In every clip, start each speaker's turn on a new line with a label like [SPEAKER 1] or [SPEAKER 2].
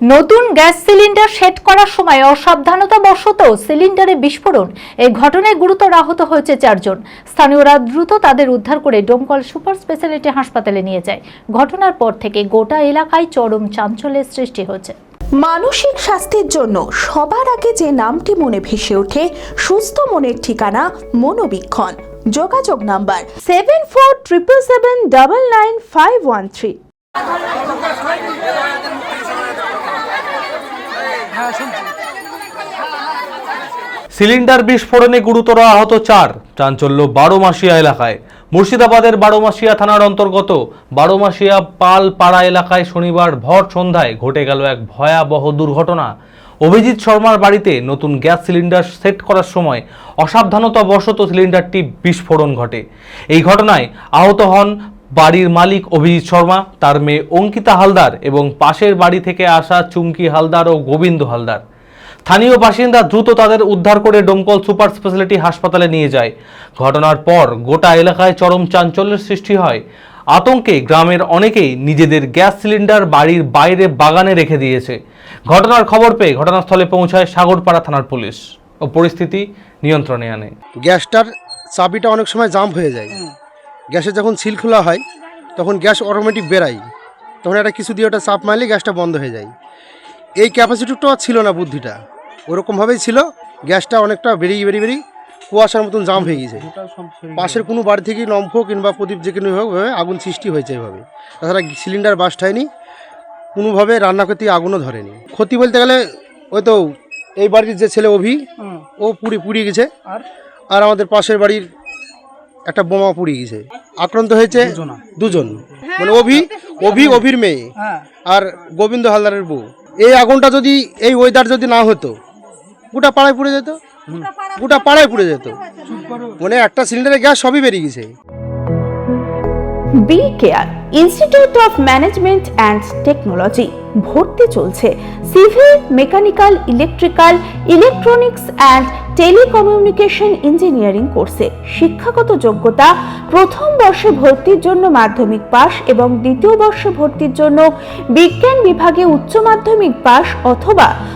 [SPEAKER 1] নতুন gas cylinder set করার সময় অসাবধানতা বশত সিলিন্ডারে বিস্ফোরণ, এই ঘটনায় গুরুতর আহত হয়েছে চারজন। স্থানীয়রা দ্রুত তাদের উদ্ধার করে ডোমকল সুপার স্পেশালিটি হাসপাতালে নিয়ে যায়। ঘটনার পর থেকে গোটা এলাকায় চরম চাঞ্চল্যের সৃষ্টি হয়েছে।
[SPEAKER 2] মানসিক স্বাস্থ্যের জন্য সবার আগে যে নামটি মনে ভেসে ওঠে, সুস্থ মনের ঠিকানা মনোবীক্ষণ। যোগাযোগ number seven four triple seven double nine five one three
[SPEAKER 3] cylinder বিস্ফোরণে গুরুতর আহত চার। চাঞ্চল্য বারোমাসিয়া এলাকায়। মুর্শিদাবাদের বারোমাসিয়া থানার অন্তর্গত বারোমাসিয়া পালপাড়া এলাকায় শনিবার ভর সন্ধ্যায় ঘটে গেল এক ভয়াবহ দুর্ঘটনা। অভিজিৎ শর্মার বাড়িতে নতুন গ্যাস সিলিন্ডার সেট করার সময় অসাবধানতা অসাবধানতাবশত সিলিন্ডারটি বিস্ফোরণ ঘটে। এই ঘটনায় আহত হন বাড়ির মালিক অভিজিৎ শর্মা, তার মেয়ে অঙ্কিতা হালদার এবং পাশের বাড়ি থেকে আসা চুমকি হালদার ও গোবিন্দ হালদার। স্থানীয় বাসিন্দা দ্রুত তাদের উদ্ধার করে ডোমকল সুপার স্পেশালিটি হাসপাতালে নিয়ে যায়। ঘটনার পর গোটা এলাকায় চরম চাঞ্চল্যের সৃষ্টি হয়। আতঙ্কে গ্রামের অনেকেই নিজেদের গ্যাস সিলিন্ডার বাড়ির বাইরে বাগানে রেখে দিয়েছে। ঘটনার খবর পেয়ে ঘটনাস্থলে পৌঁছায় সাগরপাড়া থানার পুলিশ ও পরিস্থিতি নিয়ন্ত্রণে আনে।
[SPEAKER 4] গ্যাসটার চাবিটা অনেক সময় জাম হয়ে যায়। গ্যাসে যখন সিল খোলা হয়, তখন গ্যাস অটোমেটিক বেরাই তখন একটা কিছু দিয়ে ওটা চাপ মারলে গ্যাসটা বন্ধ হয়ে যায়। এই ক্যাপাসিটিটা ছিল না বুদ্ধিটা। ওরকমভাবেই ছিল। গ্যাসটা অনেকটা বেরিয়ে বেরিয়ে বেরিয়ে কুয়াশার মতন জাম হয়ে গেছে পাশের কোনো বাড়ি থেকে লম্ফ কিংবা প্রদীপ যে কোনো হোক ভাবে আগুন সৃষ্টি হয়েছে এভাবে। তাছাড়া সিলিন্ডার বাস্ট হয়নি। কোনোভাবে রান্না করতে আগুনও ধরেনি। ক্ষতি বলতে গেলে ওই তো এই বাড়ির যে ছেলে অভি ও পুড়ি পুড়িয়ে গেছে। আর? আমাদের পাশের বাড়ির একটা বোমা পুড়িয়ে গেছে। আক্রান্ত হয়েছে দুজন। মানে অভি অভি অভির মেয়ে। আর গোবিন্দ হালদারের বউ। এই আগুনটা যদি এই ওয়েদার যদি না হতো গোটা পাড়ায় পুড়ে যেত। গোটা পাড়ায় পুড়ে যেত। মানে একটা সিলিন্ডারে গ্যাস সবই বেরিয়ে গেছে।
[SPEAKER 2] B care institute of management and technology ভর্তি চলছে। Civil mechanical electrical electronics and telecommunication engineering কোর্সে শিক্ষাগত যোগ্যতা, প্রথম বর্ষে ভর্তির জন্য মাধ্যমিক পাস এবং দ্বিতীয় বর্ষে ভর্তির জন্য বিজ্ঞান বিভাগে উচ্চ মাধ্যমিক পাস অথবা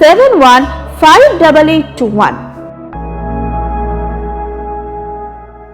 [SPEAKER 2] seven one five double eight two one